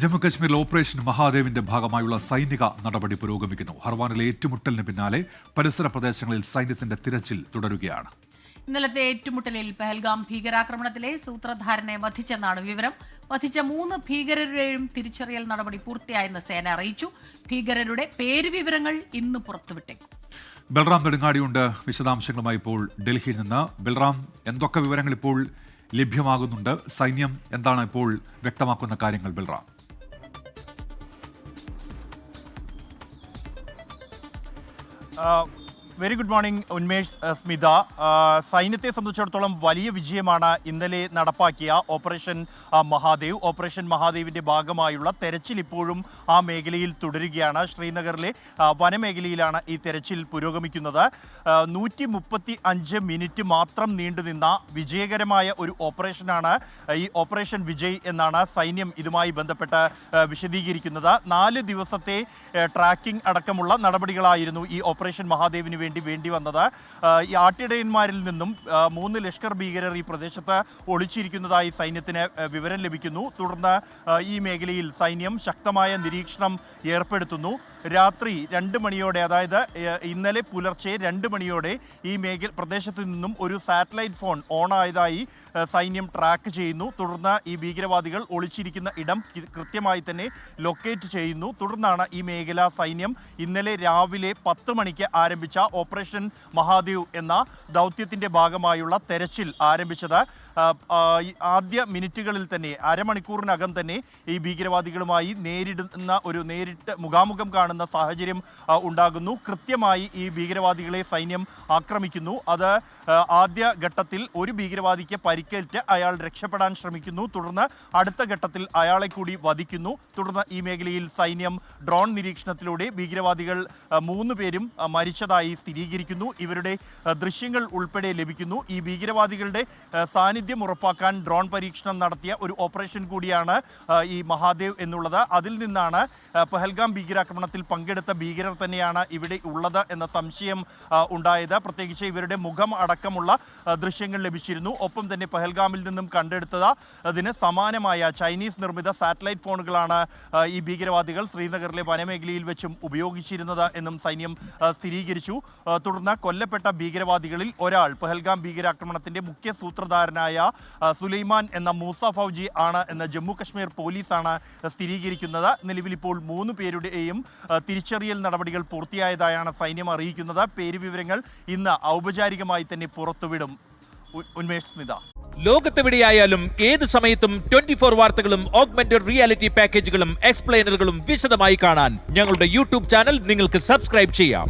ജമ്മുകശ്മീരിൽ ഓപ്പറേഷൻ മഹാദേവിന്റെ ഭാഗമായുള്ള സൈനിക നടപടി പുരോഗമിക്കുന്നു. ഹർവാനിലെ ഏറ്റുമുട്ടലിന് പിന്നാലെ പരിസര പ്രദേശങ്ങളിൽ സൈന്യത്തിന്റെ തിരച്ചിൽ തുടരുകയാണ്. ഇന്നലത്തെ ഏറ്റുമുട്ടലിൽ പെഹൽഗാം ഭീകരാക്രമണത്തിലെ സൂത്രധാരനെ വധിച്ചെന്നാണ് വിവരം. വധിച്ച മൂന്ന് ഭീകരരുടെയും തിരിച്ചറിയൽ നടപടി പൂർത്തിയായെന്ന് സേന അറിയിച്ചു. ഭീകരരുടെ പേരുവിവരങ്ങൾ ഇന്ന് പുറത്തുവിട്ടേക്കും. ബൽറാം നെടുങ്ങാടിയുണ്ട്. വിശദാംശങ്ങളുമായി ഇപ്പോൾ ഡൽഹിയിൽ നിന്ന്. ബൽറാം എന്തൊക്കെ വിവരങ്ങൾ ഇപ്പോൾ ലഭ്യമാകുന്നുണ്ട്? സൈന്യം എന്താണ് ഇപ്പോൾ വ്യക്തമാക്കുന്ന കാര്യങ്ങൾ Balram? Uh, very good morning Unmesh Smitha സൈന്യത്തെ സംബന്ധിച്ചിടത്തോളം വലിയ വിജയമാണ് ഇന്നലെ നടപ്പാക്കിയ ഓപ്പറേഷൻ മഹാദേവ്. ഓപ്പറേഷൻ മഹാദേവിന്റെ ഭാഗമായുള്ള തെരച്ചിൽ ഇപ്പോഴും ആ മേഖലയിൽ തുടരുകയാണ്. ശ്രീനഗറിലെ വനമേഖലയിലാണ് ഈ തെരച്ചിൽ പുരോഗമിക്കുന്നത്. നൂറ്റി മുപ്പത്തി അഞ്ച് മിനിറ്റ് മാത്രം നീണ്ടുനിന്ന വിജയകരമായ ഒരു ഓപ്പറേഷനാണ് ഈ ഓപ്പറേഷൻ വിജയ് എന്നാണ് സൈന്യം ഇതുമായി ബന്ധപ്പെട്ട് വിശദീകരിക്കുന്നത്. നാല് ദിവസത്തെ ട്രാക്കിംഗ് അടക്കമുള്ള നടപടികളായിരുന്നു ഈ ഓപ്പറേഷൻ മഹാദേവിന് വേണ്ടി വേണ്ടി വേണ്ടി വന്നത്. ഈ ആട്ടിടയന്മാരിൽ നിന്നും മൂന്ന് ലഷ്കർ ഭീകരർ ഈ പ്രദേശത്ത് ഒളിച്ചിരിക്കുന്നതായി സൈന്യത്തിന് വിവരം ലഭിക്കുന്നു. തുടർന്ന് ഈ മേഖലയിൽ സൈന്യം ശക്തമായ നിരീക്ഷണം ഏർപ്പെടുത്തുന്നു. രാത്രി രണ്ട് മണിയോടെ അതായത് ഇന്നലെ പുലർച്ചെ രണ്ട് മണിയോടെ ഈ മേഖല പ്രദേശത്തു നിന്നും ഒരു സാറ്റലൈറ്റ് ഫോൺ ഓൺ ആയതായി സൈന്യം ട്രാക്ക് ചെയ്യുന്നു. തുടർന്ന് ഈ ഭീകരവാദികൾ ഒളിച്ചിരിക്കുന്ന ഇടം കൃത്യമായി തന്നെ ലൊക്കേറ്റ് ചെയ്യുന്നു. തുടർന്നാണ് ഈ മേഖല സൈന്യം ഇന്നലെ രാവിലെ പത്ത് മണിക്ക് ആരംഭിച്ച ഓപ്പറേഷൻ മഹാദേവ് എന്ന ദൗത്യത്തിന്റെ ഭാഗമായുള്ള തെരച്ചിൽ ആരംഭിച്ചത്. ആദ്യ മിനിറ്റുകളിൽ തന്നെ അരമണിക്കൂറിനകം തന്നെ ഈ ഭീകരവാദികളുമായി നേരിടുന്ന ഒരു നേരിട്ട് മുഖാമുഖം കാണുന്ന സാഹചര്യം ഉണ്ടാകുന്നു. കൃത്യമായി ഈ ഭീകരവാദികളെ സൈന്യം ആക്രമിക്കുന്നു. അത് ആദ്യ ഘട്ടത്തിൽ ഒരു ഭീകരവാദിക്ക് പരിക്കേറ്റ് അയാൾ രക്ഷപ്പെടാൻ ശ്രമിക്കുന്നു. തുടർന്ന് അടുത്ത ഘട്ടത്തിൽ അയാളെ കൂടി വധിക്കുന്നു. തുടർന്ന് ഈ മേഖലയിൽ സൈന്യം ഡ്രോൺ നിരീക്ഷണത്തിലൂടെ ഭീകരവാദികൾ മൂന്ന് പേരും മരിച്ചതായി സ്ഥിരീകരിക്കുന്നു. ഇവരുടെ ദൃശ്യങ്ങൾ ഉൾപ്പെടെ ലഭിക്കുന്നു. ഈ ഭീകരവാദികളുടെ സാന്നിധ്യം ഉറപ്പാക്കാൻ ഡ്രോൺ പരീക്ഷണം നടത്തിയ ഒരു ഓപ്പറേഷൻ കൂടിയാണ് ഈ മഹാദേവ് എന്നുള്ളത്. അതിൽ നിന്നാണ് പഹൽഗാം ഭീകരാക്രമണത്തിൽ പങ്കെടുത്ത ഭീകരർ തന്നെയാണ് ഇവിടെ ഉള്ളത് എന്ന സംശയം ഉണ്ടായത്. പ്രത്യേകിച്ച് ഇവരുടെ മുഖം അടക്കമുള്ള ദൃശ്യങ്ങൾ ലഭിച്ചിരുന്നു. ഒപ്പം തന്നെ പഹൽഗാമിൽ നിന്നും കണ്ടെടുത്തത് അതിന് സമാനമായ ചൈനീസ് നിർമ്മിത സാറ്റലൈറ്റ് ഫോണുകളാണ് ഈ ഭീകരവാദികൾ ശ്രീനഗറിലെ വനമേഖലയിൽ വെച്ചും ഉപയോഗിച്ചിരുന്നത് എന്നും സൈന്യം സ്ഥിരീകരിച്ചു. തുടർന്ന് കൊല്ലപ്പെട്ട ഭീകരവാദികളിൽ ഒരാൾ പെഹൽഗാം ഭീകരാക്രമണത്തിന്റെ മുഖ്യ സൂത്രധാരനായ സുലൈമാൻ എന്ന മൂസ ഫൗജി ആണ് എന്ന് ജമ്മു കശ്മീർ പോലീസാണ് സ്ഥിരീകരിക്കുന്നത്. നിലവിൽ ഇപ്പോൾ മൂന്ന് പേരുടെയും തിരിച്ചറിയൽ നടപടികൾ പൂർത്തിയായതായാണ് സൈന്യം അറിയിക്കുന്നത്. പേര് വിവരങ്ങൾ ഇന്ന് ഔപചാരികമായി തന്നെ പുറത്തുവിടും. ഉന്മേഷ് സ്മിത. ലോകത്തെവിടെയായാലും ഏത് സമയത്തും ട്വന്റി ഫോർ വാർത്തകളും ഓഗ്മെന്റഡ് റിയാലിറ്റി പാക്കേജുകളും എക്സ്പ്ലെയിനറുകളും വിശദമായി കാണാൻ ഞങ്ങളുടെ യൂട്യൂബ് ചാനൽ നിങ്ങൾക്ക് സബ്സ്ക്രൈബ് ചെയ്യാം.